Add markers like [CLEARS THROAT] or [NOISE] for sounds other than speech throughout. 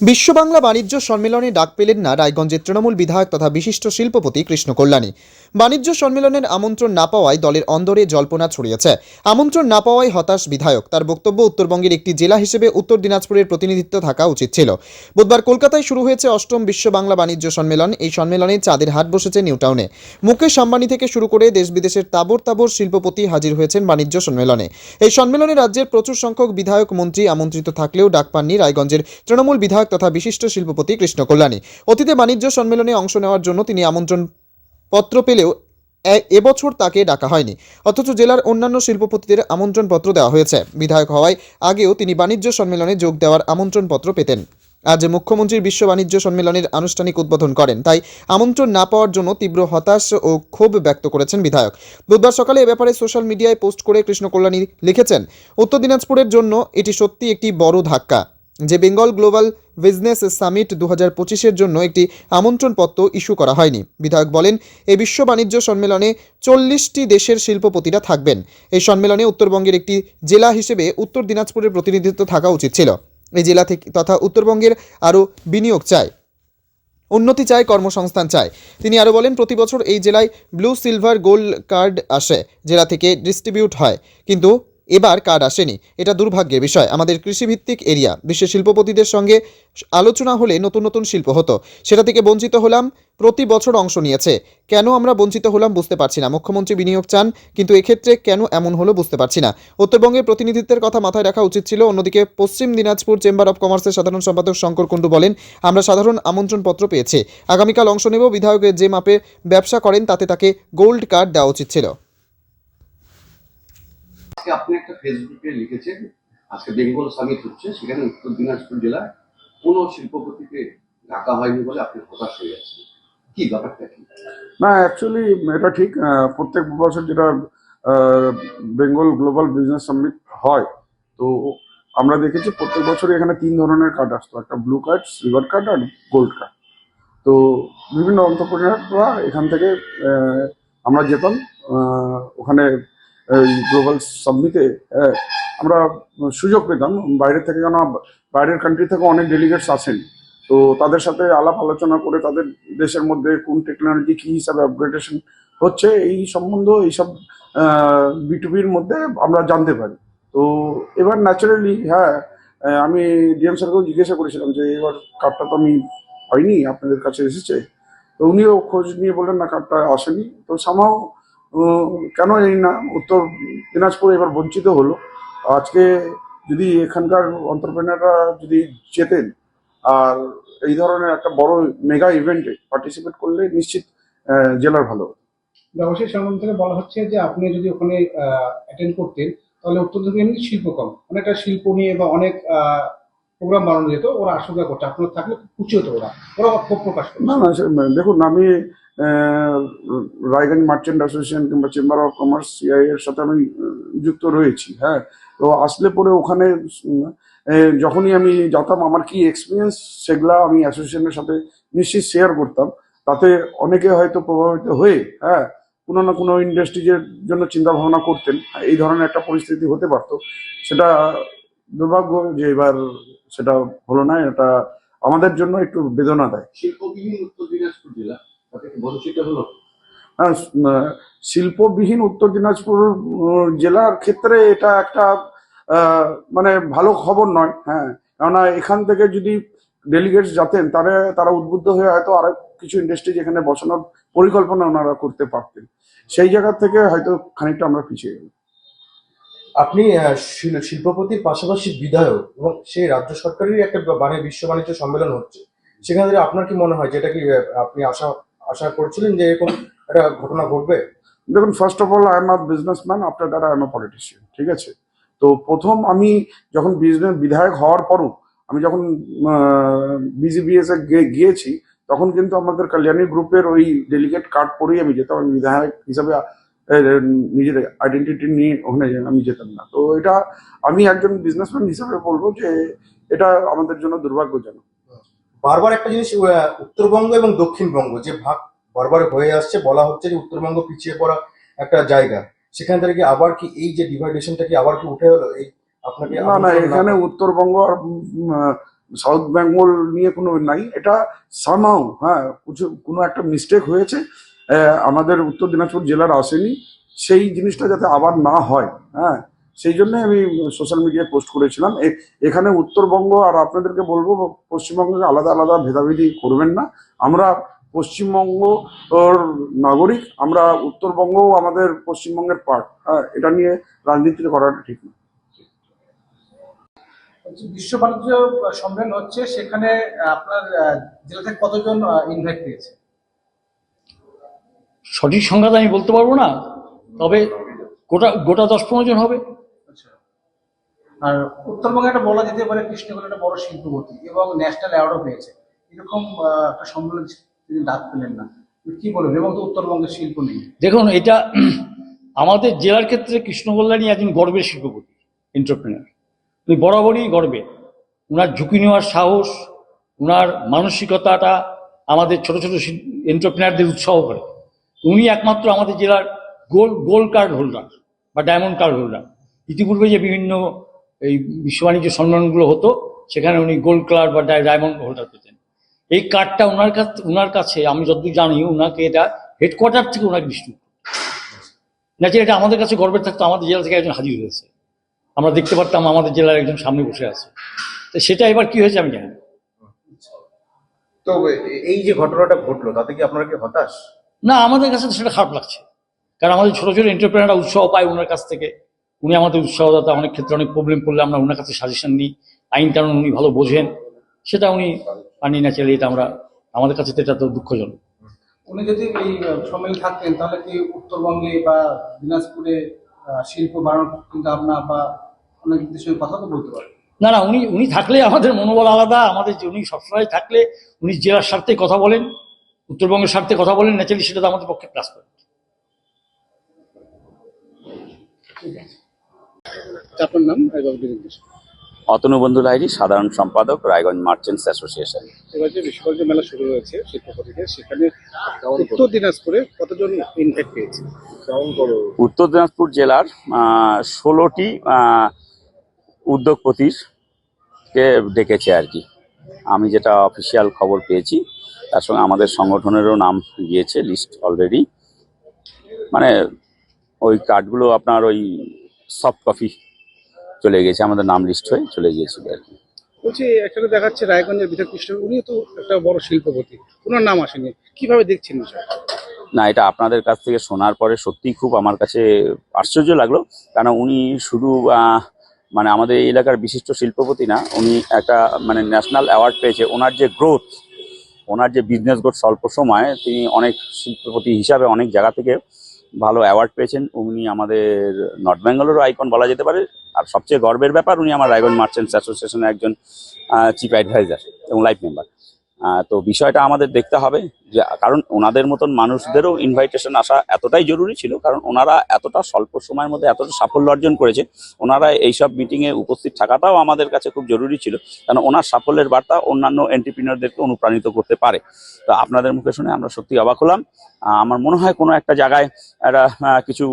বিশ্ব বাংলা বাণিজ্য সম্মেলনে ডাক পেলেন না রায়গঞ্জের তৃণমূল বিধায়ক তথা বিশিষ্ট শিল্পপতি কৃষ্ণ কল্যাণী। বাণিজ্য সম্মেলনের আমন্ত্রণ না পাওয়ায় দলের অন্দরে জল্পনা ছড়িয়েছে। আমন্ত্রণ না পাওয়ায় হতাশ বিধায়ক। তার বক্তব্য উত্তরবঙ্গের একটি জেলা হিসেবে উত্তর দিনাজপুরের প্রতিনিধিত্ব থাকা উচিত ছিল। বুধবার কলকাতায় শুরু হয়েছে অষ্টম বিশ্ব বাংলা বাণিজ্য সম্মেলন। এই সম্মেলনে চাঁদের হাট বসেছে নিউটাউনে মুকেশ আম্বানি থেকে শুরু করে দেশ বিদেশের তাবর তাবর শিল্পপতি হাজির হয়েছেন বাণিজ্য সম্মেলনে। এই সম্মেলনে রাজ্যের প্রচুর সংখ্যক বিধায়ক, মন্ত্রী আমন্ত্রিত থাকলেও ডাক পাননি রায়গঞ্জের তৃণমূল বিধায়ক তথা বিশিষ্ট শিল্পপতি কৃষ্ণ কল্যাণী। অতীতে বাণিজ্য সম্মেলনে অংশ নেওয়ার জন্য তিনি আমন্ত্রণ পত্র পেলেও এবছর তাকে ডাকা হয়নি। অথচ জেলার অন্যান্য শিল্পপতিদের আমন্ত্রণপত্র দেওয়া হয়েছে। বিধায়ক হওয়ায় আগেও তিনি বাণিজ্য সম্মেলনে যোগ দেওয়ার আমন্ত্রণপত্র পেতেন। আজ মুখ্যমন্ত্রীর বিশ্ব বাণিজ্য সম্মেলনের আনুষ্ঠানিক উদ্বোধন করেন। তাই আমন্ত্রণ না পাওয়ার জন্য তীব্র হতাশ ও ক্ষোভ ব্যক্ত করেছেন বিধায়ক। বুধবার সকালে এ ব্যাপারে সোশ্যাল মিডিয়ায় পোস্ট করে কৃষ্ণ কল্যাণী লিখেছেন, উত্তর দিনাজপুরের জন্য এটি সত্যি একটি বড় ধাক্কা। যে বেঙ্গল গ্লোবাল বিজনেস সামিট দু হাজার পঁচিশের জন্য একটি আমন্ত্রণপত্র ইস্যু করা হয়নি। বিধায়ক বলেন এই বিশ্ব বাণিজ্য সম্মেলনে চল্লিশটি দেশের শিল্পপতিরা থাকবেন। এই সম্মেলনে উত্তরবঙ্গের একটি জেলা হিসেবে উত্তর দিনাজপুরের প্রতিনিধিত্ব থাকা উচিত ছিল। এই জেলা থেকে তথা উত্তরবঙ্গের আরও বিনিয়োগ চায়, উন্নতি চায়, কর্মসংস্থান চায়। তিনি আরও বলেন, প্রতি বছর এই জেলায় ব্লু, সিলভার, গোল্ড কার্ড আসে, জেলা থেকে ডিস্ট্রিবিউট হয়। কিন্তু এবার কার্ড আসেনি। এটা দুর্ভাগ্যের বিষয়। আমাদের কৃষিভিত্তিক এরিয়া, বিশ্বের শিল্পপতিদের সঙ্গে আলোচনা হলে নতুন নতুন শিল্প হতো। সেটা থেকে বঞ্চিত হলাম, প্রতি বছর অংশ নিয়েছে। কেন আমরা বঞ্চিত হলাম বুঝতে পারছি না। মুখ্যমন্ত্রী বিনিয়োগ চান, কিন্তু এক্ষেত্রে কেন এমন হলো বুঝতে পারছি না। উত্তরবঙ্গের প্রতিনিধিত্বের কথা মাথায় রাখা উচিত ছিল। অন্যদিকে পশ্চিম দিনাজপুর চেম্বার অফ কমার্সের সাধারণ সম্পাদক শঙ্কর কুণ্ডু বলেন, আমরা সাধারণ আমন্ত্রণপত্র পেয়েছি। আগামীকাল অংশ নেব। বিধায়কের যে মাপে ব্যবসা করেন, তাতে তাকে গোল্ড কার্ড দেওয়া উচিত ছিল। আজকে আপনি একটা ফেসবুকে লিখেছেন, আজকে বেঙ্গল সামিট হচ্ছে, সেখানে উত্তর দিনাজপুর জেলায় কোনো শিল্পপতিকে ডাকা হয়নি বলে আপনি হতাশ হয়ে যাচ্ছেন। কি ব্যাপারটা কি? না অ্যাকচুয়ালি এটা ঠিক প্রত্যেক বছর যেটা বেঙ্গল গ্লোবাল বিজনেস সামিট হয়, তো আমরা দেখেছি প্রত্যেক বছরই এখানে তিন ধরনের কার্ড আসতো, একটা ব্লু কার্ড সিলভার কার্ড আর গোল্ড কার্ড তো বিভিন্ন অন্টারপ্রেনাররা এখান থেকে আমরা যেতাম ওখানে গ্লোবাল সামিটে আমরা সুযোগ পেতাম। বাইরে থেকে কেন বাইরের কান্ট্রি থেকে অনেক ডেলিগেটস আসেন। তো তাদের সাথে আলাপ আলোচনা করে তাদের দেশের মধ্যে কোন টেকনোলজি কী হিসাবে আপগ্রেডেশন হচ্ছে, এই সম্বন্ধ এইসব বিটুবির মধ্যে আমরা জানতে পারি। তো এবার ন্যাচারালি হ্যাঁ আমি ডিএম স্যারকেও জিজ্ঞাসা করেছিলাম যে, এবার কার্ডটা তো আমি হয়নি আপনাদের কাছে এসেছে। তো উনিও খোঁজ নিয়ে বললেন, না কার্ডটা আসেনি। তো সামাও কেন এই না উত্তর দিনাজপুর এবার বঞ্চিত হলো। আজকে যদি এখানকার অন্টারপ্রেনাররা যদি যেতেন আর এই ধরনের একটা বড় মেগা ইভেন্টে পার্টিসিপেট করলে নিশ্চিত জেলার ভালো। ব্যবসায়ী সংগঠন থেকে বলা হচ্ছে যে আপনি যদি ওখানে অ্যাটেন্ড করতেন তাহলে উত্তর দিকে এমনি শিল্প কম। অনেকটা শিল্প নিয়ে বা অনেক প্রোগ্রাম বানানো যেত ওরা আশঙ্কা করছে। আপনার থাকলে খুশি হতো ওরা। ওরা ক্ষোভ প্রকাশ করছে। না না দেখুন আমি রায়গঞ্জ মার্চেন্ট অ্যাসোসিয়েশন কিংবা চেম্বার অফ কমার্স সিআই এর সাথে আমি যুক্ত রয়েছি হ্যাঁ। তো আসলে পরে ওখানে যখনই আমি যেতাম, আমার কি এক্সপিরিয়েন্স সেগুলা আমি অ্যাসোসিয়েশনের সাথে নিশ্চিত শেয়ার করতাম। তাতে অনেকে হয়তো প্রভাবিত হয়ে হ্যাঁ কোনো না কোনো ইন্ডাস্ট্রিজের জন্য চিন্তা ভাবনা করতেন এই ধরনের একটা পরিস্থিতি হতে পারতো। সেটা দুর্ভাগ্য যে এবার সেটা হলো না, এটা আমাদের জন্য একটু বেদনা দেয়। শিল্পবিহীন উত্তর দিনাজপুর জেলা। হ্যাঁ, শিল্পবিহীন উত্তর দিনাজপুর জেলার ক্ষেত্রে এটা একটা মানে ভালো খবর নয় হ্যাঁ। কেননা এখান থেকে যদি ডেলিগেটস যাতেন তারা তারা উদ্বুদ্ধ হয়ে হয়তো আরও কিছু ইন্ডাস্ট্রি যেখানে বসানোর পরিকল্পনা ওনারা করতে পারতেন। সেই জায়গা থেকে হয়তো খানিকটা আমরা পিছিয়ে গেলাম। আপনি শিল্পপতির পাশাপাশি বিধায়ক এবং সেই রাজ্য সরকারেরই একটা মানে বিশ্ব বাণিজ্য সম্মেলন হচ্ছে। সেখানে আপনার কি মনে হয় যেটা কি আপনি আশা আশা করছিলেন যে এরকম একটা ঘটনা ঘটবে? দেখুন first of all I am a businessman after that I am a politician ঠিক আছে? তো প্রথম আমি যখন বিজনেস বিধায়ক হওয়ার পরও আমি যখন বিজিবিএস এ গিয়েছি, তখন কিন্তু আমাদের কল্যাণী গ্রুপের ওই ডেলিগেট কার্ড পরেই আমি যেতাম। আমি বিধায়ক হিসাবে নিজের আইডেন্টিটি নিয়ে ওখানে আমি যেতাম না। তো এটা আমি একজন বিজনেসম্যান হিসাবে বলব যে এটা আমাদের জন্য দুর্ভাগ্যজনক। বারবার একটা জিনিস উত্তরবঙ্গ এবং দক্ষিণবঙ্গ যে ভাগ বারবার হয়ে আসছে বলা হচ্ছে যে উত্তরবঙ্গ পিছিয়ে পড়া একটা জায়গা। সেখান থেকে আবার কি এই যে ডিভাইডেশনটা কি আবার কি উঠে হলো এই আপনাকে না না এখানে উত্তরবঙ্গ আর সাউথ বেঙ্গল নিয়ে কোনো নাই। এটা সামাও হ্যাঁ কিছু কোনো একটা মিস্টেক হয়েছে। আমাদের উত্তর দিনাজপুর জেলার আসেনি। সেই জিনিসটা যাতে আবার না হয় হ্যাঁ সেই জন্য আমি সোশ্যাল মিডিয়ায় পোস্ট করেছিলাম। এখানে উত্তরবঙ্গ আর আপনাদেরকে বলব পশ্চিমবঙ্গকে আলাদা আলাদা ভেদাভেদি করবেন না। আমরা পশ্চিমবঙ্গ ওর নাগরিক আমরা উত্তরবঙ্গও আমাদের পশ্চিমবঙ্গের পার্ট হ্যাঁ এটা নিয়ে রাজনীতি করাটা ঠিক না। বিশ্ব বাণিজ্য সম্মেলন হচ্ছে সেখানে আপনার জেলা থেকে কতজন ইনভাইট পেয়েছে? সঠিক সংখ্যা আমি বলতে পারব না তবে গোটা গোটা দশ পনেরো জন হবে। আচ্ছা আর উত্তরবঙ্গে একটা বলা যেতে পারে কৃষ্ণগঞ্জ একটা বড় শিল্পপতি এবং ন্যাশনাল অ্যাওয়ার্ডও পেয়েছে। এরকম একটা সম্মেলন তিনি ডাক পেলেন না। কি বলবেন? এবং তো উত্তরবঙ্গের শিল্প নেই দেখুন, এটা [CLEARS THROAT] আমাদের জেলার ক্ষেত্রে কৃষ্ণ কল্যাণী একজন গর্বের শিল্পপতি এন্টারপ্রেনার উনি বরাবরই গর্বে ওনার ঝুঁকি নেওয়ার সাহস ওনার মানসিকতাটা আমাদের ছোট ছোট এন্টারপ্রেনারদের উৎসাহ করে। উনি একমাত্র আমাদের জেলার গোল্ড গোল্ড কার্ড হোল্ডার বা ডায়মন্ড কার্ড হোল্ডার ইতিপূর্বে যে বিভিন্ন এই বিশ্ব বাণিজ্য সম্মেলনগুলো হতো সেখানে উনি গোল্ড কার্ড বা ডায়মন্ড হোল্ডার পেতেন এই কার্ডটা ওনার কাছে ওনার কাছে আমি যতদূর জানি ওনাকে এটা হেডকোয়ার্টার থেকে ওনাকে ডিস্ট্রিবিউট না যে এটা আমাদের কাছে গর্বের থাকতো আমাদের জেলা থেকে একজন হাজির হয়েছে। আমরা দেখতে পারতাম আমাদের জেলার একজন সামনে বসে আছে। তো সেটা এবার কি হয়েছে আমি জানি। তো এই যে ঘটনাটা ঘটলো তাতে কি আপনারা কি হতাশ? না আমাদের কাছে সেটা খারাপ লাগছে। কারণ আমাদের ছোট ছোট এন্টারপ্রেনাররা উৎসাহ পায় ওনার কাছ থেকে। উনি আমাদের উৎসাহদাতা অনেক ক্ষেত্রে অনেক প্রবলেম করলে আমরা ওনার কাছে সাজেশন নিই। আইন কারণ উনি ভালো বোঝেন সেটা উনি মানি না চলে এটা আমরা আমাদের কাছে তো এটা তো দুঃখজনক। উনি যদি এই সম্মেলনে থাকতেন তাহলে কি উত্তরবঙ্গে বা দিনাজপুরে শিল্প বাড়ানোর চিন্তা ভাবনা বা অনেক কিছু কথা তো বলতে পারেন? না না উনি উনি থাকলে আমাদের মনোবল আলাদা আমাদের যে উনি সবসময় থাকলে উনি জেলার স্বার্থে কথা বলেন উত্তরবঙ্গের স্বার্থে কথা বলেন ন্যাচারালি সেটা তো আমাদের পক্ষে প্লাস পয়েন্ট আপনার নাম এবং নির্দেশ অতনু বন্ধু লাহিড়ী সাধারণ সম্পাদক রায়গঞ্জ মার্চেন্টস অ্যাসোসিয়েশন। এবার যে বিশ্বকর্মা মেলা শুরু হয়েছে শিল্পপতিদের সেখানে উত্তর দিনাজপুরে কতজন ইনভাইট পেয়েছে? উত্তর দিনাজপুর জেলার ষোলোটি উদ্যোগপতির কে ডেকেছে আর কি। আমি যেটা অফিসিয়াল খবর পেয়েছি তার সঙ্গে আমাদের সংগঠনেরও নাম গিয়েছে লিস্ট অলরেডি মানে ওই কার্ডগুলো আপনার ওই সফট কপি চলে গেছে আমাদের নাম লিস্ট হয়ে চলে গিয়েছিল আর কি। বলছি এখানে দেখাচ্ছে রায়গঞ্জের বিধায়ক কৃষ্ণ উনি তো একটা বড় শিল্পপতি ওনার নাম আসেনি কীভাবে দেখছেন না এটা আপনাদের কাছ থেকে শোনার পরে সত্যিই খুব আমার কাছে আশ্চর্য লাগল কারণ উনি শুধু মানে আমাদের এই এলাকার বিশিষ্ট শিল্পপতি না উনি একটা মানে ন্যাশনাল অ্যাওয়ার্ড পেয়েছে ওনার যে গ্রোথ ওনার যে বিজনেস গ্রোথ স্বল্প সময়ে তিনি অনেক শিল্পপতি হিসাবে অনেক জায়গা থেকে ভালো অ্যাওয়ার্ড পেয়েছেন। উনি আমাদের নর্থ বেঙ্গলেরও আইকন বলা যেতে পারে। আর সবচেয়ে গর্বের ব্যাপার, উনি আমার রায়গঞ্জ মার্চেন্টস অ্যাসোসিয়েশনের একজন চিফ অ্যাডভাইজার এবং লাইফ মেম্বার তো বিষয়টা আমাদের দেখতে হবে যে, কারণ ওনাদের মতন মানুষদেরও ইনভাইটেশন আসা এতটাই জরুরি ছিল, কারণ ওনারা এতটা স্বল্প সময়ের মধ্যে এতটা সাফল্য অর্জন করেছে, ওনারা এইসব মিটিংয়ে উপস্থিত থাকাটাও আমাদের কাছে খুব জরুরি ছিল কারণ ওনার সাফল্যের বার্তা অন্যান্য এন্টারপ্রিনারদেরকে অনুপ্রাণিত করতে পারে। তো আপনাদের মুখে শুনে আমরা সত্যি অবাক হলাম। আমার মনে হয় কোনো একটা জায়গায় একটা কিছু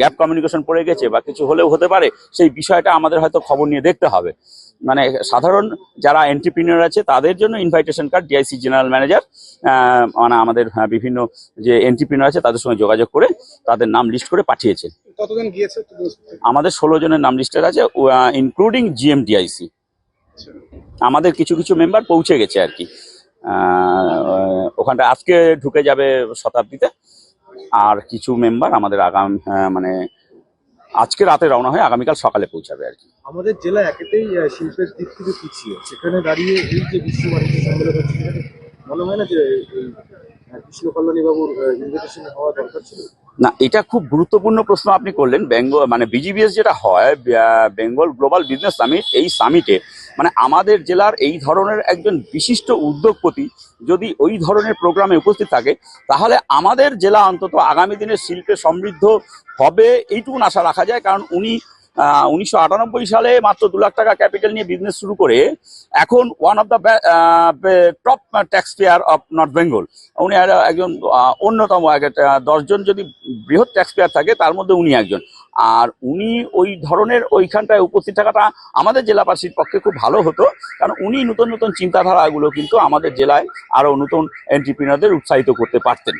গ্যাপ কমিউনিকেশন পড়ে গেছে বা কিছু হলেও হতে পারে, সেই বিষয়টা আমাদের হয়তো খবর নিয়ে দেখতে হবে। মানে সাধারণ যারা এন্টারপ্রিনিয়র আছে তাদের জন্য invitation card DIC general manager মানে আমাদের আহ, বিভিন্ন যে এন্টারপ্রিনিয়র আছে তাদের সঙ্গে যোগাযোগ করে তাদের নাম লিস্ট করে পাঠিয়েছে। কতজন গিয়েছে? আমাদের ষোলো জনের নাম লিস্টেড আছে ইনক্লুডিং জিএম ডিআইসি আমাদের কিছু কিছু মেম্বার পৌঁছে গেছে আর কি। আহ, ওখানটা আজকে ঢুকে যাবে শতাব্দীতে। আর কিছু মেম্বার আমাদের আগাম আহ, মানে আজকে রাতে রওনা হয়ে আগামীকাল সকালে পৌঁছাবে আর কি। আমাদের জেলা একেতেই শিল্পের দিক থেকে পিছিয়ে। সেখানে দাঁড়িয়ে এই যে বিশ্ব বাণিজ্য সম্মেলন হচ্ছে মনে হয় না যে ছিল। না, এটা খুব গুরুত্বপূর্ণ প্রশ্ন আপনি করলেন। বেঙ্গল মানে বিজিবিএস যেটা হয় বেঙ্গল গ্লোবাল বিজনেস সামিট, এই সামিটে মানে আমাদের জেলার এই ধরনের একজন বিশিষ্ট উদ্যোগপতি যদি ওই ধরনের প্রোগ্রামে উপস্থিত থাকে, তাহলে আমাদের জেলা অন্তত আগামী দিনে শিল্পে সমৃদ্ধ হবে, এইটুকুন আশা রাখা যায়। কারণ উনি উনিশশো আটানব্বই সালে মাত্র দু লাখ টাকা ক্যাপিটাল নিয়ে বিজনেস শুরু করে এখন one of the top tax payer of north Bengal উনি একজন অন্যতম দশজন যদি বৃহৎ ট্যাক্স পেয়ার থাকে, তার মধ্যে উনি একজন। আর উনি ওই ধরনের ওইখানটায় উপস্থিত থাকাটা আমাদের জেলাবাসীর পক্ষে খুব ভালো হতো, কারণ উনি নতুন নতুন চিন্তাধারাগুলো কিন্তু আমাদের জেলায় আরও নতুন এন্টারপ্রিনারদের উৎসাহিত করতে পারতেন।